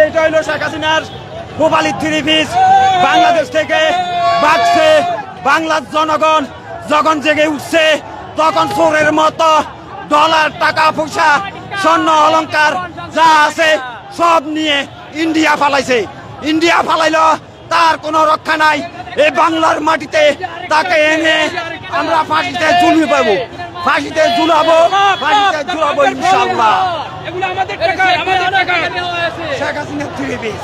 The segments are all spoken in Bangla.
এইটা হইল শেখ হাসিনার গোপালীর থ্রি পিস বাংলাদেশ থেকে বাঁচছে বাংলার জনগণ যখন জেগে উঠছে তখন চোরের মতো ডলার টাকা পয়সা স্বর্ণ অলংকার যা আছে সব নিয়ে ইন্ডিয়া ফালাইছে ইন্ডিয়া ফালাইলো তার কোনো রক্ষা নাই এই বাংলার মাটিতে তাকে এনে আমরা ফাঁসিতে ঝুলিয়ে পাবো। ফাঁসিতে ঝুলাবো ফাঁসিতে ঝুলাবো ইনশাল্লাহ এগুলো আমাদের টাকা আমাদের টাকা শেখ হাসিনার থ্রি পিস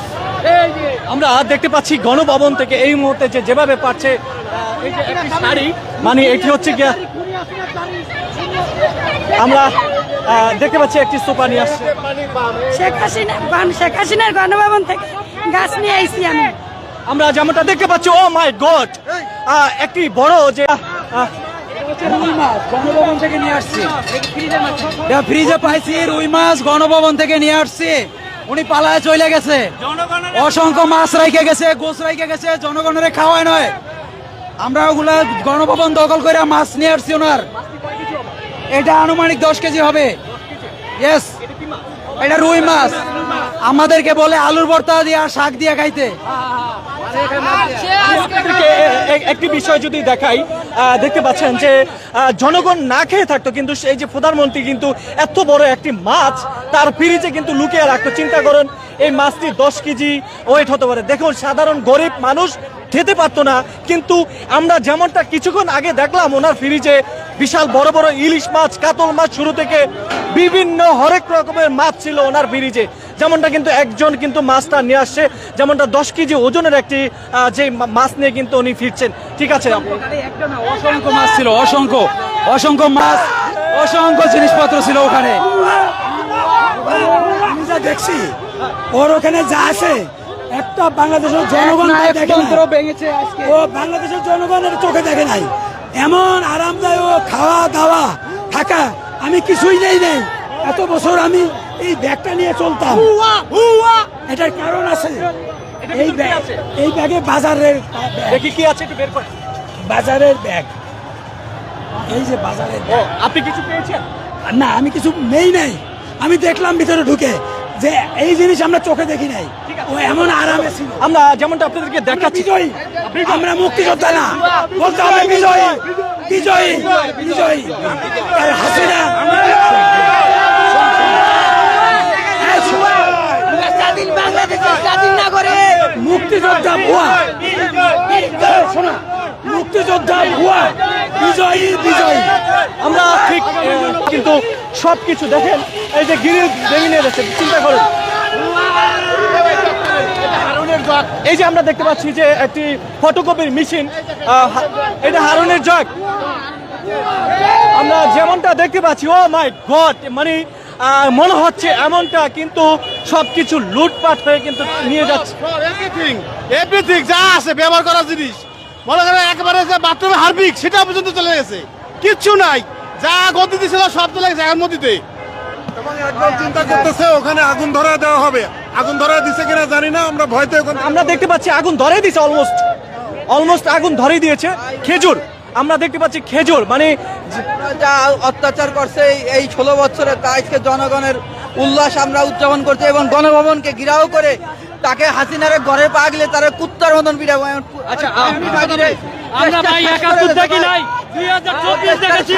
আমরা দেখতে পাচ্ছি গণভবন থেকে এই মুহূর্তে যে যেভাবে পাচ্ছে আহ, এই যে একটি শাড়ি মানে এটি হচ্ছে গিয়া আমরা আহ, দেখতে পাচ্ছি একটি সোফা নিয়ে আসছে। শেখ হাসিনা শেখ হাসিনার গণভবন থেকে গাছ নিয়ে আইছি আমি। আমরা যেমনটা দেখতে পাচ্ছি ও মাই গড একটি বড় যে ফ্রিজে পাইছি, রুই মাছ গণভবন থেকে নিয়ে আসছি। উনি পালায় চলে গেছে। অসংখ্য মাছ রাইখে গেছে রাইখে গেছে, জনগণের খাওয়ায় নয়। আমরা ওগুলা গণভবন দখল করে মাছ নিয়ে আসছি ওনার। এটা আনুমানিক দশ কেজি হবে। ইয়েস এটা রুই মাছ। আমাদেরকে বলে আলুর ভর্তা দিয়ে শাক দিয়ে খাইতে। একটি বিষয় যদি দেখাই দেখতে পাচ্ছেন যে জনগণ না খেয়ে থাকতো, কিন্তু সেই যে প্রধানমন্ত্রী কিন্তু এত বড় একটি মাছ, তার ফ্রিজে কিন্তু লুকিয়ে রাখতো। চিন্তা করেন, এই মাছটি দশ কেজি, ওয়েট হতে পারে। দেখুন, সাধারণ গরিব মানুষ খেতে পারতো না, কিন্তু আমরা যেমনটা কিছুক্ষণ আগে দেখলাম, ওনার ফ্রিজে বিশাল বড় বড় ইলিশ মাছ, কাতল মাছ, শুরু থেকে বিভিন্ন হরেক রকমের মাছ ছিল ওনার ফ্রিজে। যেমনটা কিন্তু একজন কিন্তু মাছটা নিয়ে আসছে যেমনটা দশ কেজি ওজনের একটি যে মাছ নিয়ে কিন্তু উনি ফিরছেন। ঠিক আছে। অসংখ্য মাছ ছিল অসংখ্য অসংখ্য মাছ অসংখ্য জিনিসপত্র ছিল ওখানে। আমি যা দেখছি ওর ওখানে যা আছে একটা বাংলাদেশের জনগণ তাই দেখে নাই। ভেঙেছে আজকে। ও বাংলাদেশের জনগণের চোখে দেখে নাই। এমন আরামদায়ক খাওয়া দাওয়া থাকা আমি কিছুই নেই নেই। এত বছর আমি এই ব্যাগটা নিয়ে চলতাম। এটার কারণ আছে। এই ব্যাগ এই ব্যাগে বাজারের দেখি কি আছে একটু বের করেন বাজারের ব্যাগ। এই যে বাজারের আপনি কিছু পেয়েছেন? না আমি কিছু নেই নাই। আমি দেখলাম ভিতরে ঢুকে যে এই জিনিস আমরা চোখে দেখি নাই। ও এমন আরামে ছিল। আমরা যেমনটা আপনাদেরকে দেখাচ্ছি। বিজয়ী। আমরা মুক্তিযোদ্ধা না। বলতে হবে বিজয়ী। বিজয়ী। বিজয়ী। হাসিনা এই শোনো, স্বাধীন মুক্তিযোদ্ধা ভুয়া। শোনো, মুক্তিযোদ্ধা ভুয়া। বিজয়ী বিজয়ী। আমরা ঠিক কিন্তু সব কিছু দেখেন, এই যে গিরিল ভেঙে নিয়ে যাচ্ছে চিন্তা করুন। এই যে আমরা দেখতে পাচ্ছি যে একটি ফটোকপির মেশিন এটা হারুনের জগ। আমরা যেমনটা দেখতে পাচ্ছি, ও মাই গড মানে মনে হচ্ছে এমনটা কিন্তু সবকিছু লুটপাট হয়ে কিন্তু নিয়ে যাচ্ছে। এভরিথিং এভরিথিং যা আছে ব্যবহার করার জিনিস। মনে করেন একেবারে যে বাথরুমে হারপিক সেটা পর্যন্ত চলে গেছে। কিচ্ছু নাই। যা গতিতে ছিল সব চলে গেছে এখন মতিতে এবং চিন্তা করতেছে ওখানে আগুন ধরা দেওয়া হবে। আগুন ধরা দিছে কিনা জানি না আমরা ভয়তে ওখান আমরা দেখতে পাচ্ছি আগুন ধরে দিয়েছে অলমোস্ট অলমোস্ট আগুন ধরে দিয়েছে। খেজুর। আমরা দেখতে পাচ্ছি খেজুর মানে যা অত্যাচার করছে এই- ষোলো বছরে তা আজকে জনগণের উল্লাস আমরা উদযাপন করছি এবং গণভবনকে ঘিরাও করে তাকে হাসিনারে ঘরে পা গেলে তারা কুত্তার মতন আচ্ছা, আমরা ভাই একাত্তর দেখি নাই। দুই হাজার চব্বিশ দেখেছি।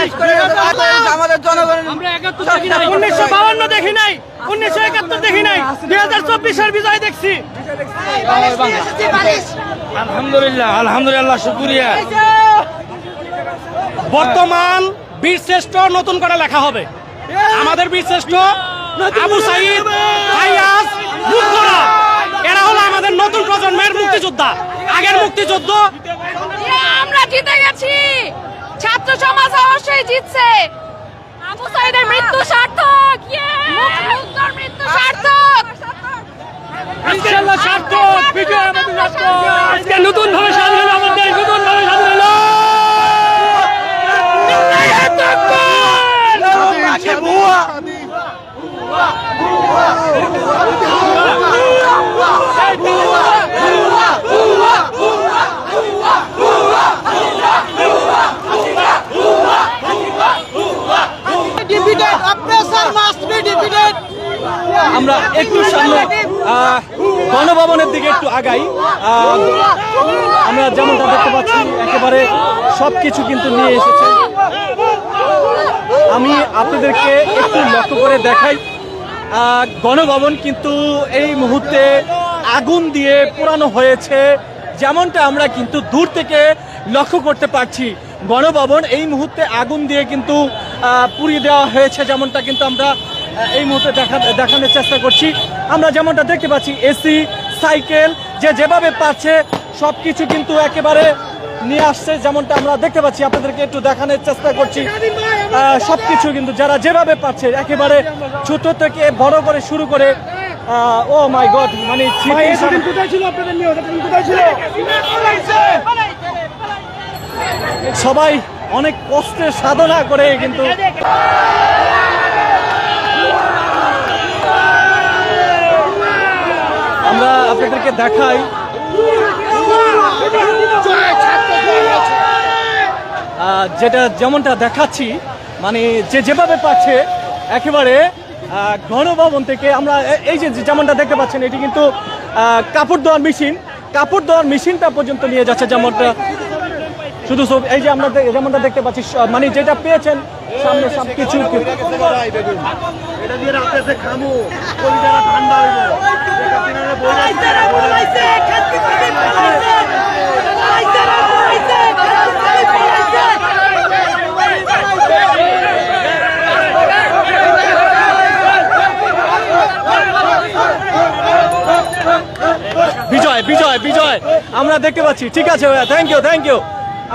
আমাদের জনগণের আমরা একাত্তর দেখি নাই। উনিশশো বাউন্ন দেখি নাই। উনিশশো একাত্তর দেখি নাই। দুই হাজার চব্বিশের বিজয় দেখছি। আলহামদুলিল্লাহ আলহামদুলিল্লাহ শুক্রিয়া। বর্তমান বীরশ্রেষ্ঠ নতুন করে লেখা হবে। আমাদের বীরশ্রেষ্ঠ আবু সাইদ ফাইয়াজ মুক্তরা এরা হলো আমাদের নতুন প্রজন্মের মুক্তিযোদ্ধা। আগের মুক্তিযুদ্ধ আমরা জিতে গেছি। ছাত্র সমাজ অবশ্যই জিতছে। আবু সাইদের মৃত্যু সার্থক মুক্তিযোদ্ধার মৃত্যু সার্থক। ইনশাআল্লাহ সার্থক বিজয় আমাদের সার্থক। আজকে নতুন ভাবে স্বাধীন আমাদের দেশ নতুন ভাবে স্বাধীন হলো defeated. Oppressor must be defeated. আমরা একটু সামনে গণভবনের দিকে একটু আগাই। আমরা যেমনটা দেখতে পাচ্ছি, একেবারে সবকিছু কিন্তু নিয়ে এসেছে। আমি আপনাদেরকে একটু লক্ষ্য করে দেখাই। গণভবন কিন্তু এই মুহূর্তে আগুন দিয়ে পোড়ানো হয়েছে। যেমনটা আমরা কিন্তু দূর থেকে লক্ষ্য করতে পারছি, গণভবন এই মুহূর্তে আগুন দিয়ে কিন্তু পুড়িয়ে দেওয়া হয়েছে যেমনটা কিন্তু আমরা এই মুহূর্তে দেখা দেখানোর চেষ্টা করছি। আমরা যেমনটা দেখতে পাচ্ছি, এসি, সাইকেল, যে যেভাবে পাচ্ছে সব কিছু কিন্তু একেবারে নিয়ে আসছে যেমনটা আমরা দেখতে পাচ্ছি আপনাদেরকে একটু দেখানোর চেষ্টা করছি। আহ, সবকিছু কিন্তু যারা যেভাবে পাচ্ছে একেবারে ছোট থেকে বড় করে শুরু করে ও মাই গড মানে সবাই অনেক কষ্টের সাধনা করে কিন্তু আমরা আপনাদেরকে দেখাই। যেটা যেমনটা দেখাচ্ছি মানে যে যেভাবে পাচ্ছে, একেবারে গণভবন থেকে আমরা এই যে যেমনটা দেখতে পাচ্ছেন, এটি কিন্তু কাপড় দেওয়ার মেশিন। কাপড় দেওয়ার মেশিনটা পর্যন্ত নিয়ে যাচ্ছে যেমনটা। শুধু সব- এই যে আমরা যেমনটা দেখতে পাচ্ছি মানে যেটা পেয়েছেন, সামনে সব কিছু ঠান্ডা হইব বিজয় বিজয় বিজয় আমরা দেখতে পাচ্ছি। ঠিক আছে ভাইয়া থ্যাংক ইউ থ্যাংক ইউ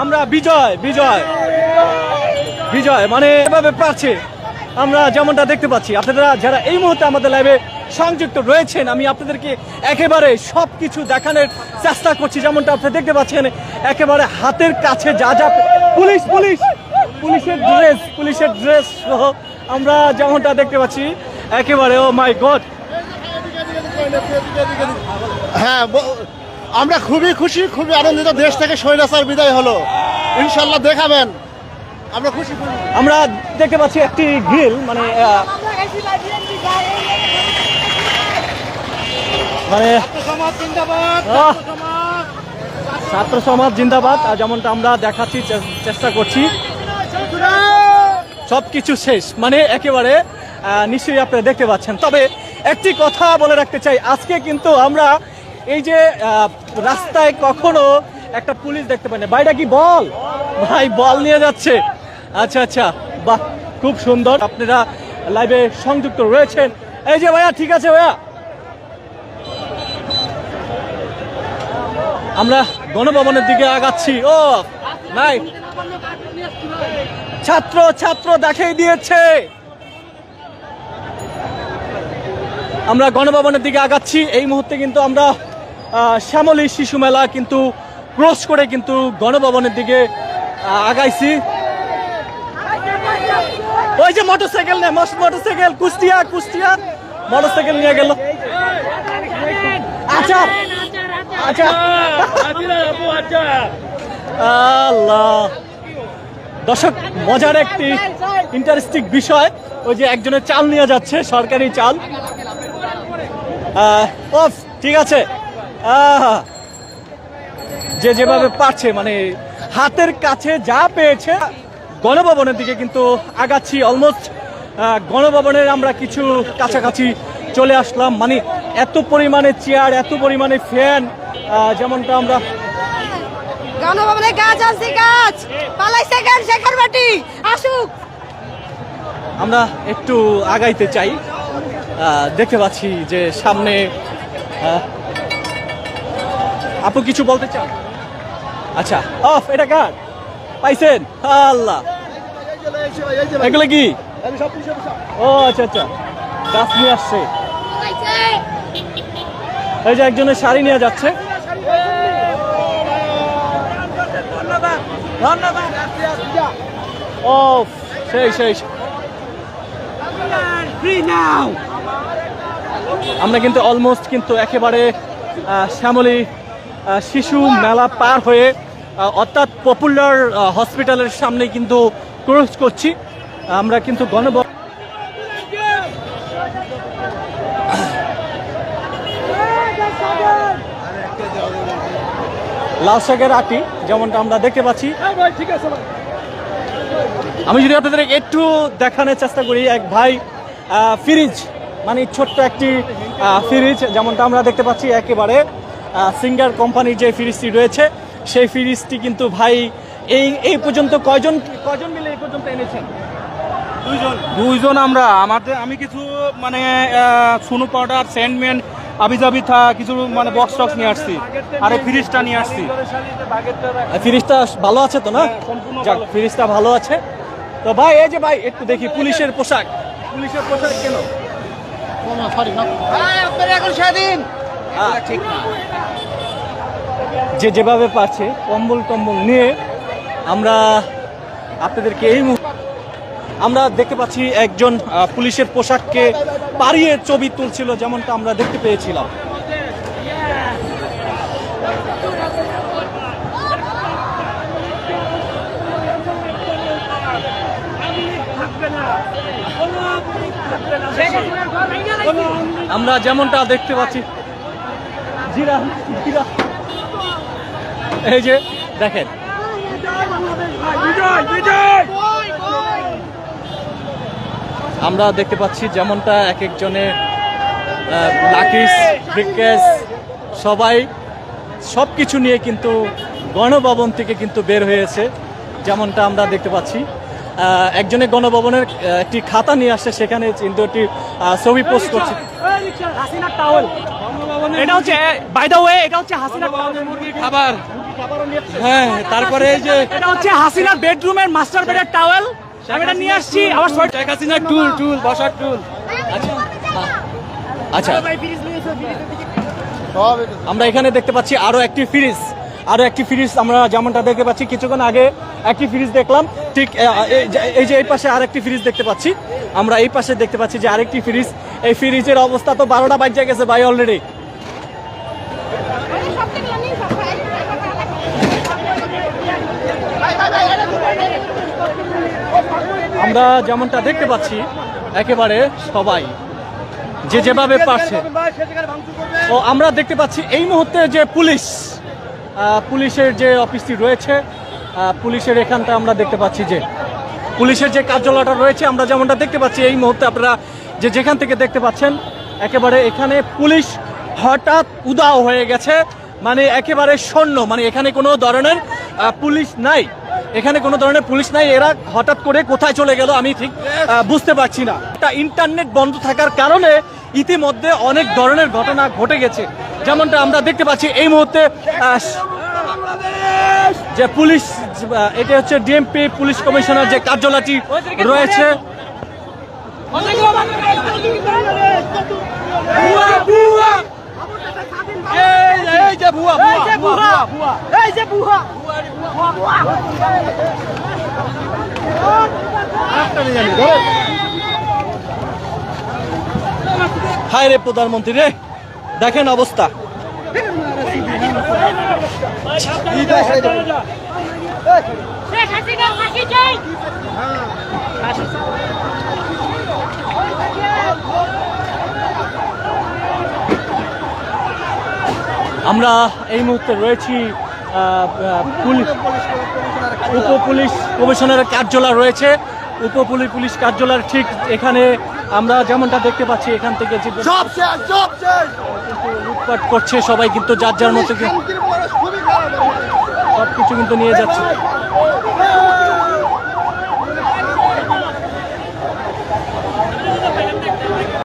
আমরা বিজয় বিজয়। বিজয় মানে এভাবে পারছে। আমরা যেমনটা দেখতে পাচ্ছি। আপনারা যারা এই মুহূর্তে আমাদের লাইভে সংযুক্ত রয়েছেন, আমি আপনাদেরকে একেবারে সব কিছু দেখানোর চেষ্টা করছি। যেমনটা আপনারা দেখতে পাচ্ছেন, একেবারে হাতের কাছে যা যা পুলিশ পুলিশ, পুলিশের ড্রেস পুলিশের ড্রেস সহ আমরা যেমনটা দেখতে পাচ্ছি, একেবারে ও মাই গড হ্যাঁ আমরা খুবই খুশি খুবই আনন্দিত। দেশ থেকে স্বৈরাচার বিদায় হলো। ইনশাল্লাহ দেখাবেন। আমরা খুশি আমরা দেখতে পাচ্ছি একটি গ্রিল মানে মানে ছাত্র সমাজ জিন্দাবাদ। আর যেমনটা আমরা দেখাচ্ছি চেষ্টা করছি। সব কিছু শেষ। মানে একেবারে নিশ্চয়ই আপনারা দেখতে পাচ্ছেন। তবে একটি কথা বলে রাখতে চাই। আজকে কিন্তু আমরা এই যে রাস্তায় কখনো একটা পুলিশ দেখতে পাই না। ভাইটা কি বল? ভাই বল নিয়ে যাচ্ছে। আচ্ছা আচ্ছা। বাহ, খুব সুন্দর। আপনারা লাইভে সংযুক্ত রয়েছেন। এই যে ভাইয়া, ঠিক আছে ভাইয়া। আমরা গণভবনের দিকে আগাচ্ছি। ও, নাই। ছাত্র ছাত্র দেখিয়ে দিয়েছে। আমরা গণভবনের দিকে আগাচ্ছি। এই মুহূর্তে কিন্তু আমরা শ্যামলী শিশু মেলা কিন্তু ক্রস করে কিন্তু গণভবনের দিকে আগাইছি। ওই যে মোটরসাইকেল নে মোটরসাইকেল, কুষ্টিয়া কুষ্টিয়া। মোটরসাইকেল নিয়ে গেল। আচ্ছা। আচ্ছা। আল্লাহ। দর্শক, মজার একটি ইন্টারেস্টিং বিষয়, ওই যে একজনের চাল নিয়ে যাচ্ছে, সরকারি চাল। ঠিক আছে। যে যেভাবে পারছে মানে হাতের কাছে যা পেয়েছে গণভবনের দিকে কিন্তু আগাচ্ছি অলমোস্ট গণভবনের আমরা কিছু কাছাকাছি চলে আসলাম। মানে এত পরিমাণে চেয়ার এত পরিমাণে ফ্যান যেমনটা আমরা গণভবনে গাছ আছে গাছ। পালাইছে গান শেখার বাটি আসুক। আমরা একটু আগাইতে চাই। দেখতে পাচ্ছি যে সামনে আপু, কিছু বলতে চান? আচ্ছা অফ, এটা কার? পাইছেন? আল্লাহ। এগুলো কি? ও আচ্ছা আচ্ছা। গাছ নিয়ে আসছে। এই যে একজনের শাড়ি নিয়ে যাচ্ছে। সেই সেই। আমরা কিন্তু অলমোস্ট কিন্তু একেবারে শ্যামলী শিশু মেলা পার হয়ে অর্থাৎ পপুলার হসপিটালের সামনে কিন্তু ক্রস করছি। আমরা কিন্তু গণভ লাল শাকের আটি যেমনটা আমরা দেখতে পাচ্ছি। আমি যদি আপনাদের একটু দেখানোর চেষ্টা করি এক ভাই আহ, ফ্রিজ মানে ছোট্ট একটি আহ, ফ্রিজ যেমনটা আমরা দেখতে পাচ্ছি একেবারে। সিঙ্গার কোম্পানির যে ফ্রিজটি রয়েছে সেই ফ্রিজটি কিন্তু ভাই এই এই পর্যন্ত কয়জন কয়জন মিলে এই পর্যন্ত এনেছেন? দুইজন। দুইজন আমরা। আমাদের আমি কিছু মানে সুনু পাউডার স্যান্ডম্যান আবিজাবি থা কিছু মানে বক্স টক্স নিয়ে আসছি। আর এই ফ্রিজটা নিয়ে আসছি। ফ্রিজটা ভালো আছে তো না? যাক ফ্রিজটা ভালো আছে। তো ভাই এই যে ভাই একটু দেখি পুলিশের পোশাক। পুলিশের পোশাক কেন? যে যেভাবে পারছে, কম্বল টম্বল নিয়ে আমরা আপনাদেরকে এই আমরা দেখতে পাচ্ছি একজন পুলিশের পোশাককে পাড়িয়ে ছবি তুলছিল, যেমনটা আমরা দেখতে পেয়েছিলাম। আমরা যেমনটা দেখতে পাচ্ছি এই যে, দেখেন। আমরা দেখতে পাচ্ছি যেমনটা এক একজনের লাকিস ব্রিকেস সবাই সব কিছু নিয়ে কিন্তু গণভবন থেকে কিন্তু বের হয়েছে, যেমনটা আমরা দেখতে পাচ্ছি। একজনের গণভবনের একটি খাতা নিয়ে আসছে সেখানে কিন্তু একটি ছবি পোস্ট করছে। এটা হচ্ছে বাই দ্য ওয়ে এটা হচ্ছে হাসিনার খাবার। হ্যাঁ তারপরে এই যে এটা হচ্ছে হাসিনার বেডরুমের মাস্টার বেডের টাওয়েল আমি এটা নিয়ে আসছি আমার শেখ হাসিনার টুল টুল বসার টুল আচ্ছা। আমরা এখানে দেখতে পাচ্ছি আরও একটি ফ্রিজ আরও একটি ফ্রিজ আমরা যেমনটা দেখতে পাচ্ছি, কিছুক্ষণ আগে একটি ফ্রিজ দেখলাম। ঠিক এই যে- এই পাশে আরেকটি ফ্রিজ দেখতে পাচ্ছি। আমরা এই পাশে দেখতে পাচ্ছি যে আরেকটি ফ্রিজ। এই ফ্রিজের অবস্থা তো বারোটা বাজে গেছে ভাই অলরেডি আমরা যেমনটা দেখতে পাচ্ছি, একেবারে সবাই যে যেভাবে পারছে। ও, আমরা দেখতে পাচ্ছি এই মুহূর্তে যে পুলিশ পুলিশের যে অফিসটি রয়েছে পুলিশের এখানটা আমরা দেখতে পাচ্ছি যে পুলিশের যে কার্যালয়টা রয়েছে, আমরা যেমনটা দেখতে পাচ্ছি, এই মুহূর্তে আপনারা যে যেখান থেকে দেখতে পাচ্ছেন, একেবারে এখানে পুলিশ হঠাৎ উদাও হয়ে গেছে মানে একেবারে শূন্য মানে এখানে কোনো ধরনের পুলিশ নাই। এখানে কোনো ধরনের পুলিশ নাই, এরা হঠাৎ করে কোথায় চলে গেল আমি ঠিক বুঝতে পারছি না। একটা ইন্টারনেট বন্ধ থাকার কারণে ইতিমধ্যে অনেক ধরনের ঘটনা ঘটে গেছে। যেমনটা আমরা দেখতে পাচ্ছি এই মুহূর্তে যে পুলিশ, এটা হচ্ছে ডিএমপি পুলিশ কমিশনার যে কার্যালয়টি রয়েছে। হায় রে প্রধানমন্ত্রী রে। দেখেন অবস্থা। আমরা এই মুহূর্তে রয়েছি উপ পুলিশ কমিশনারের কার্যালয় রয়েছে। উপ পুলিশ কার্যালয়ের ঠিক এখানে আমরা যেমনটা দেখতে পাচ্ছি এখান থেকে যে লুটপাট করছে সবাই কিন্তু যার যার মতো কি- খুবই সব কিছু কিন্তু নিয়ে যাচ্ছে।